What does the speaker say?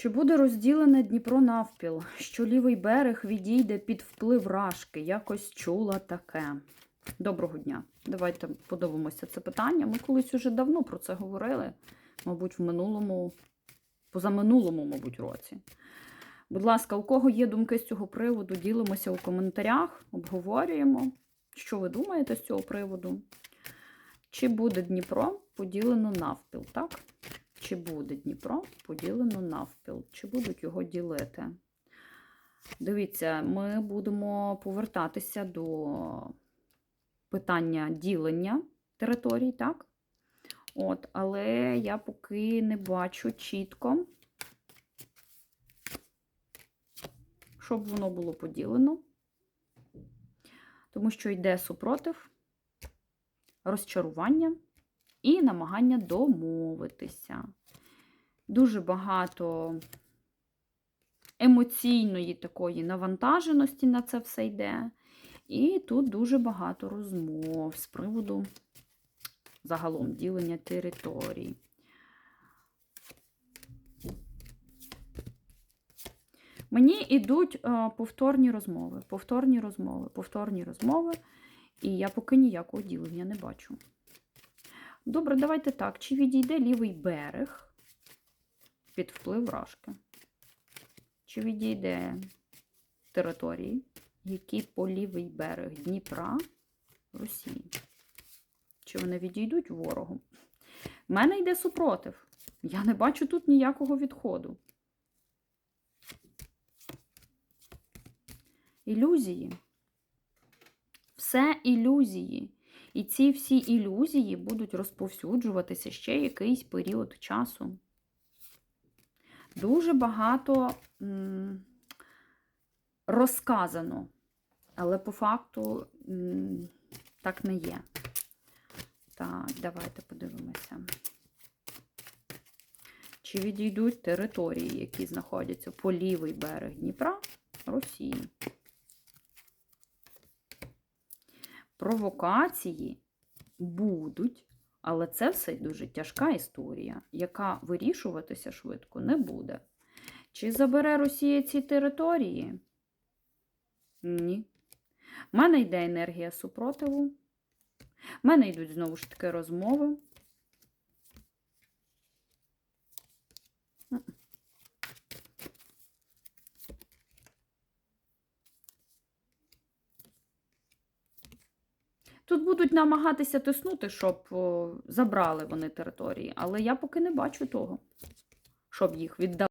Чи буде розділене Дніпро навпіл, що лівий берег відійде під вплив рашки? Якось чула таке. Доброго дня. Давайте подивимося це питання. Ми колись уже давно про це говорили, мабуть, в минулому, позаминулому, мабуть, році. Будь ласка, у кого є думки з цього приводу, ділимося у коментарях, обговорюємо, що ви думаєте з цього приводу. Чи буде Дніпро поділено навпіл, так? Чи буде Дніпро поділено навпіл? Чи будуть його ділити? Дивіться, ми будемо повертатися до питання ділення територій, так? От, але я поки не бачу чітко, щоб воно було поділено, тому що йде супротив, розчарування і намагання домовитися. Дуже багато емоційної такої навантаженості на це все йде. І тут дуже багато розмов з приводу загалом ділення територій. Мені йдуть е, повторні розмови, повторні розмови, повторні розмови, і я поки ніякого ділення не бачу. Добре, давайте так. Чи відійде лівий берег під вплив рашки? Чи відійде території, які по лівий берег Дніпра Росії? Чи вони відійдуть ворогу? У мене йде супротив. Я не бачу тут ніякого відходу. Ілюзії. Все ілюзії. І ці всі ілюзії будуть розповсюджуватися ще якийсь період часу. Дуже багато розказано, але по факту так не є. Так, давайте подивимося. Чи відійдуть території, які знаходяться по лівий берег Дніпра Росії? Провокації будуть, але це все дуже тяжка історія, яка вирішуватися швидко не буде. Чи забере Росія ці території? Ні. У мене йде енергія супротиву. У мене йдуть знову ж таки розмови. Тут будуть намагатися тиснути, щоб забрали вони території, але я поки не бачу того, щоб їх віддали.